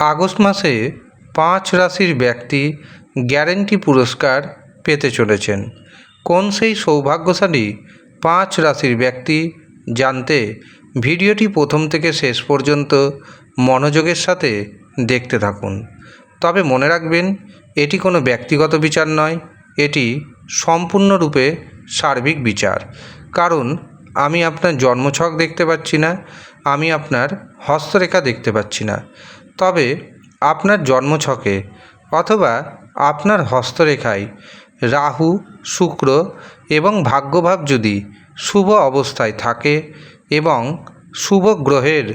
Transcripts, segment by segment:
August মাসে পাঁচ রাশির ব্যক্তি গ্যারেন্টি পুরস্কার পেতে চলেছেন। কোন সেই সৌভাগ্যশালী পাঁচ রাশির ব্যক্তি জানতে ভিডিওটি প্রথম থেকে শেষ পর্যন্ত মনোযোগের সাথে দেখতে থাকুন। তবে মনে রাখবেন, এটি কোনো ব্যক্তিগত বিচার নয়, এটি সম্পূর্ণরূপে সার্বিক বিচার। কারণ, আমি আপনার জন্মছক দেখতে পাচ্ছি না, আমি আপনার হস্তরেখা দেখতে পাচ্ছি না। তবে আপনার জন্মছকে অথবা আপনার হস্তরেখায় রাহু, শুক্র এবং ভাগ্যভাব যদি শুভ অবস্থায় থাকে এবং শুভ গ্রহের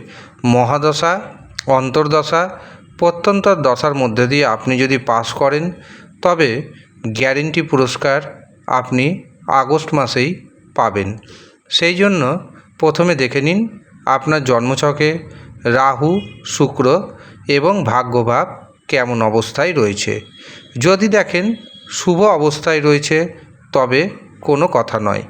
মহাদশা, অন্তর্দশা প্রত্যন্তর দশার মধ্যে দিয়ে আপনি যদি পাস করেন, তবে গ্যারেন্টি পুরস্কার আপনি আগস্ট মাসেই পাবেন। সেই জন্য প্রথমে দেখে নিন আপনার জন্মছকে রাহু, শুক্র এবং ভাগ্যভাব কেমন অবস্থায় রয়েছে। যদি দেখেন, শুভ অবস্থায় রয়েছে, তবে কোনো কথা নয়।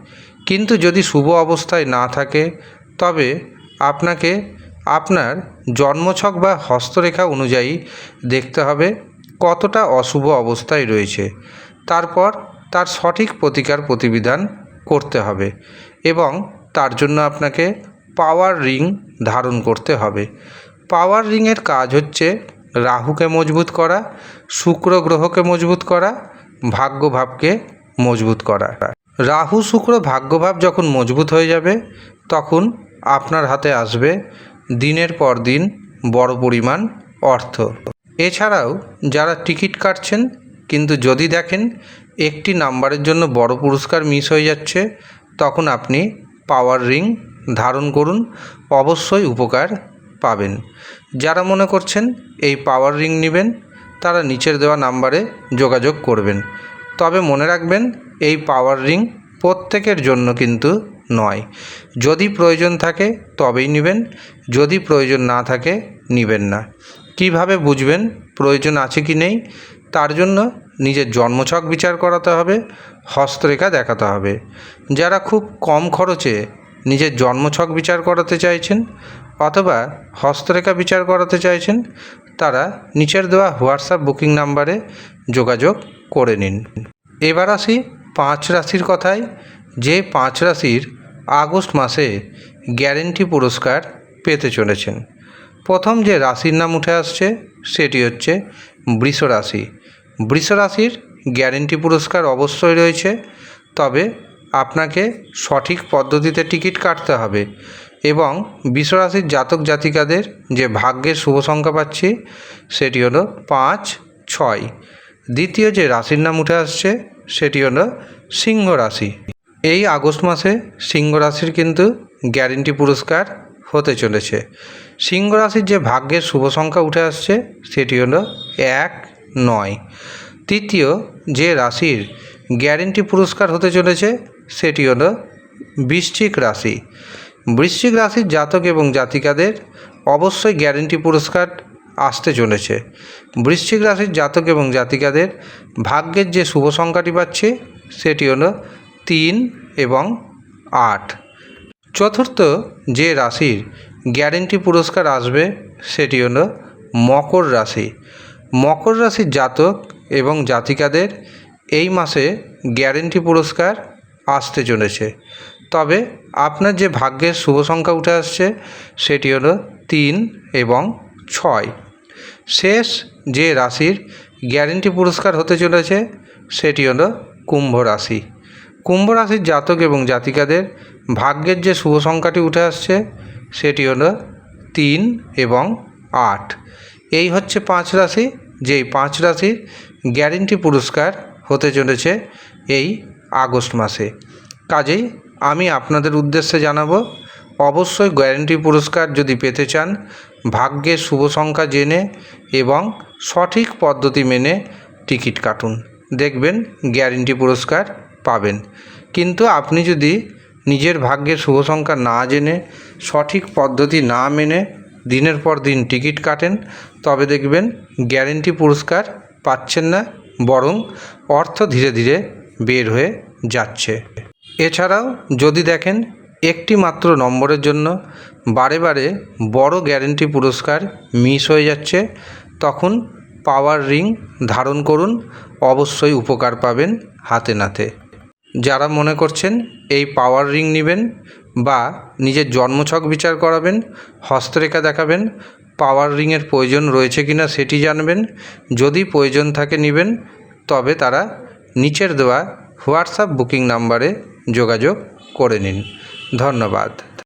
কিন্তু যদি শুভ অবস্থায় না থাকে, তবে আপনাকে আপনার জন্মছক বা হস্তরেখা অনুযায়ী দেখতে হবে কতটা অশুভ অবস্থায় রয়েছে। তারপর তার সঠিক প্রতিকার প্রতিবিধান করতে হবে এবং তার জন্য আপনাকে পাওয়ার রিং ধারণ করতে হবে। পাওয়ার রিংয়ের কাজ হচ্ছে রাহুকে মজবুত করা, শুক্র গ্রহকে মজবুত করা, ভাগ্যভাবকে মজবুত করা। রাহু, শুক্র, ভাগ্যভাব যখন মজবুত হয়ে যাবে, তখন আপনার হাতে আসবে দিনের পর দিন বড় পরিমাণ অর্থ। এছাড়াও যারা টিকিট কাটছেন, কিন্তু যদি দেখেন একটি নাম্বারের জন্য বড় পুরস্কার মিস হয়ে যাচ্ছে, তখন আপনি পাওয়ার রিং ধারণ করুন। অবশ্যই উপকার পাবেন। যারা মনে করছেন এই পাওয়ার রিং নেবেন, তারা নিচের দেওয়া নাম্বারে যোগাযোগ করবেন। তবে মনে রাখবেন, এই পাওয়ার রিং প্রত্যেকের জন্য কিন্তু নয়। যদি প্রয়োজন থাকে, তবেই নেবেন। যদি প্রয়োজন না থাকে, নেবেন না। কীভাবে বুঝবেন প্রয়োজন আছে কি নেই? তার জন্য নিজের জন্মছক বিচার করাতে হবে, হস্তরেখা দেখাতে হবে। যারা খুব কম খরচে নিজের জন্মছক বিচার করাতে চাইছেন অথবা হস্তরেখা বিচার করাতে চাইছেন, তারা নিচের দেওয়া হোয়াটসঅ্যাপ বুকিং নাম্বারে যোগাযোগ করে নিন। এবার আসি পাঁচ রাশির কথায়, যে পাঁচ রাশির আগস্ট মাসে গ্যারেন্টি পুরস্কার পেতে চলেছেন। প্রথম যে রাশির নাম উঠে আসছে, সেটি হচ্ছে বৃষ রাশি। বৃষ রাশির গ্যারেন্টি পুরস্কার অবশ্যই রয়েছে, তবে আপনাকে সঠিক পদ্ধতিতে টিকিট কাটতে হবে এবং বিশ্বরাশির জাতক জাতিকাদের যে ভাগ্যের শুভ সংখ্যা পাচ্ছি সেটি হলো পাঁচ, ছয়। দ্বিতীয় যে রাশির নাম উঠে আসছে সেটি হলো সিংহ রাশি। এই আগস্ট মাসে সিংহ রাশির কিন্তু গ্যারেন্টি পুরস্কার হতে চলেছে। সিংহ রাশির যে ভাগ্যের শুভ সংখ্যা উঠে আসছে সেটি হলো এক, নয়। তৃতীয় যে রাশির গ্যারেন্টি পুরস্কার হতে চলেছে সেটি হলো বৃশ্চিক রাশি। বৃশ্চিক রাশির জাতক এবং জাতিকাদের অবশ্যই গ্যারেন্টি পুরস্কার আসতে চলেছে। বৃশ্চিক রাশির জাতক এবং জাতিকাদের ভাগ্যের যে শুভ সংখ্যাটি পাচ্ছে, সেটি হলো তিন এবং আট। চতুর্থ যে রাশির গ্যারেন্টি পুরস্কার আসবে, সেটি হলো মকর রাশি। মকর রাশির জাতক এবং জাতিকাদের এই মাসে গ্যারেন্টি পুরস্কার আসতে চলেছে। তবে আপনার যে ভাগ্যের শুভ সংখ্যা উঠে আসছে, সেটি হলো তিন এবং ছয়। শেষ যে রাশির গ্যারেন্টি পুরস্কার হতে চলেছে, সেটি হলো কুম্ভ রাশি। কুম্ভ রাশির জাতক এবং জাতিকাদের ভাগ্যের যে শুভ সংখ্যাটি উঠে আসছে, সেটি হলো তিন এবং আট। এই হচ্ছে পাঁচ রাশি। যেই পাঁচ রাশির গ্যারেন্টি পুরস্কার হতে চলেছে, এই আগস্ট মাসে। কাজেই আমি আপনাদের উদ্দেশ্যে জানাব, অবশ্যই গ্যারেন্টি পুরস্কার যদি পেতে চান ভাগ্যের শুভ সংখ্যা জেনে এবং সঠিক পদ্ধতি মেনে টিকিট কাটুন। দেখবেন গ্যারেন্টি পুরস্কার পাবেন। কিন্তু আপনি যদি নিজের ভাগ্যের শুভ সংখ্যা না জেনে, সঠিক পদ্ধতি না মেনে দিনের পর দিন টিকিট কাটেন, তবে দেখবেন গ্যারেন্টি পুরস্কার পাচ্ছেন না, বরং অর্থ ধীরে ধীরে বের হয়ে যাচ্ছে। এছাড়াও যদি দেখেন, একটি মাত্র নম্বরের জন্য বারে বারে বড় গ্যারেন্টি পুরস্কার মিস হয়ে যাচ্ছে, তখন পাওয়ার রিং ধারণ করুন, অবশ্যই উপকার পাবেন হাতে নাতে। যারা মনে করছেন এই পাওয়ার রিং নেবেন বা নিজের জন্মছক বিচার করাবেন, হস্তরেখা দেখাবেন, পাওয়ার রিংয়ের প্রয়োজন রয়েছে কিনা সেটি জানবেন, যদি প্রয়োজন থাকে নেবেন, তবে তারা নিচের দেওয়া হোয়াটসঅ্যাপ বুকিং নাম্বারে যোগাযোগ করে নিন। ধন্যবাদ।